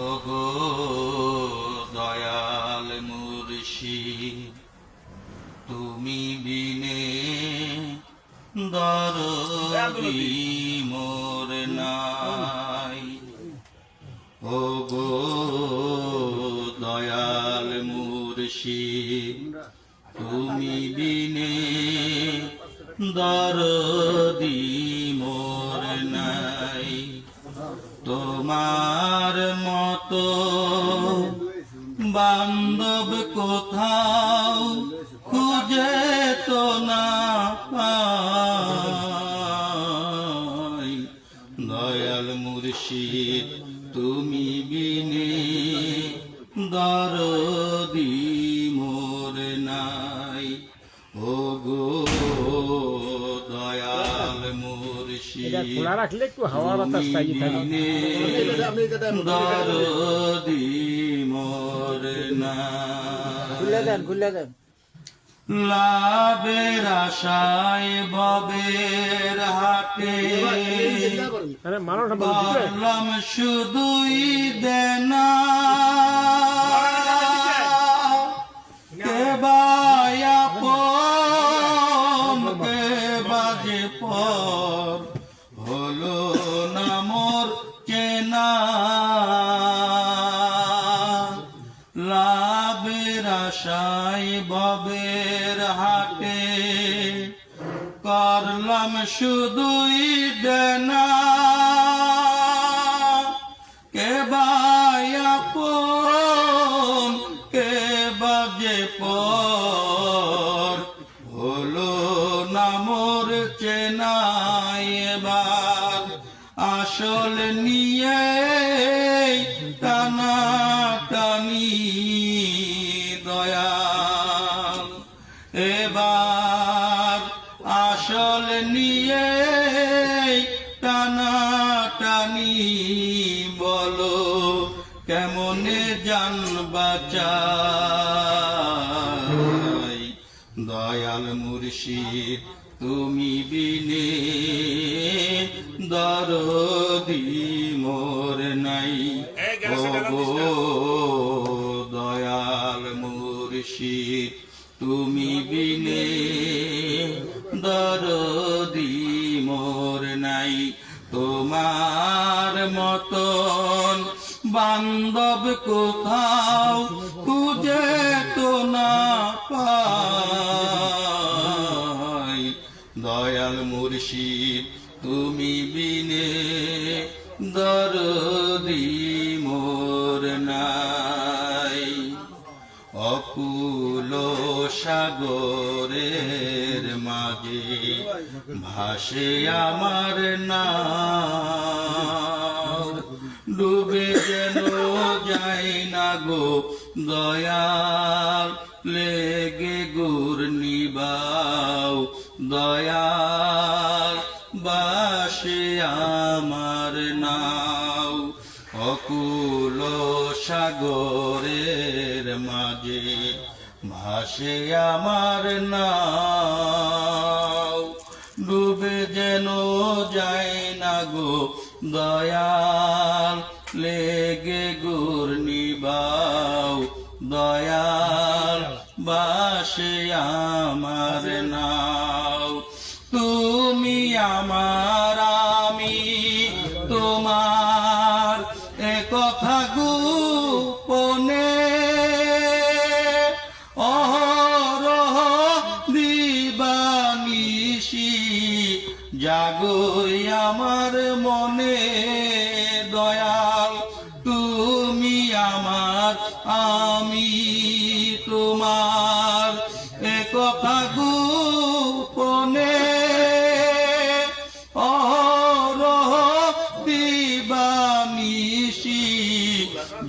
ওগো দয়াল মুর্শি তুমি বিনে দরদি মোর নাই। ওগো দয়াল মুর্শি তুমি বিনে দরদি তোমার মতো বান্ধব কোথাও খুঁজে তো না দয়াল মুর্শিদ মুর্শিদ খোলা রাখলে একটু হাওয়া বাতাস চাই থাকে। খুলে দেন খুলে দেন। লাভের আশায় ববের হাটে আরে না বলো দিবে? শুধুই দেনা। পম লাভের আশায় ববের হাটে। করলাম শুধুই দেনা। কে বায়া পম কে বাজে পর। হলো না মোর চেনাই এবার। আসল নিয়ে দয়াল। এবার আসল নিয়ে টানা টানি বলো কেমনে জান বাঁচাই? দয়াল মুর্শিদ তুমি বিনে তুমি বিনে দরদি মোর নাই। তোমার মতন বান্ধব কোথাও খুঁজে তো না পাই। দয়াল মুর্শিদ, তুমি বিনে দরদি সাগরের মাঝে ভাসে আমার নাম। ডুবে যেন যায় না গো দয়াল, লেগে গুর নিবাও। দয়াল বাসে আমার নাও অকুল সাগরের মাঝে ভাসে আমার নাও ডুবে যেন যায় না গো দয়াল লেগে গুর নিবাও। দয়াল বাসে আমার নাও। জাগই আমার মনে দয়াল, তুমি আমার, আমি তোমার। এ কথা গোপনে অহরহ দিবানিসি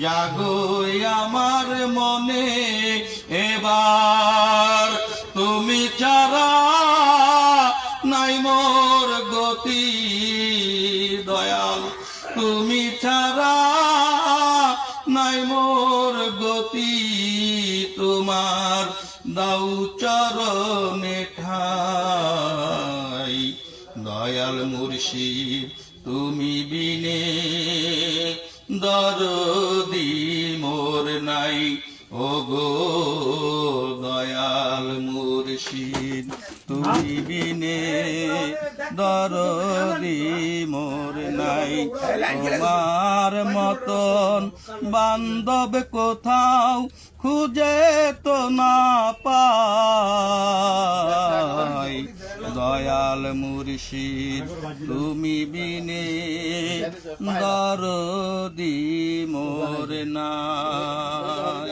জাগই আমার মনে এবার, তুমি নাই গতি দয়াল। তুমি ছাড়া নাই মোর গতি। তোমার দাউ চরণে ঠাই। দয়াল মুর্শিদ তুমি বিনে দরদি মোর নাই। ও গো দয়াল মুর্শিদ তুমি বিনে দরদি মোর নাই। তোমার মতন বান্ধব কোথাও খুঁজে তো না পাই। দয়াল মুর্শিদ তুমি বিনে দরদি মোর নাই।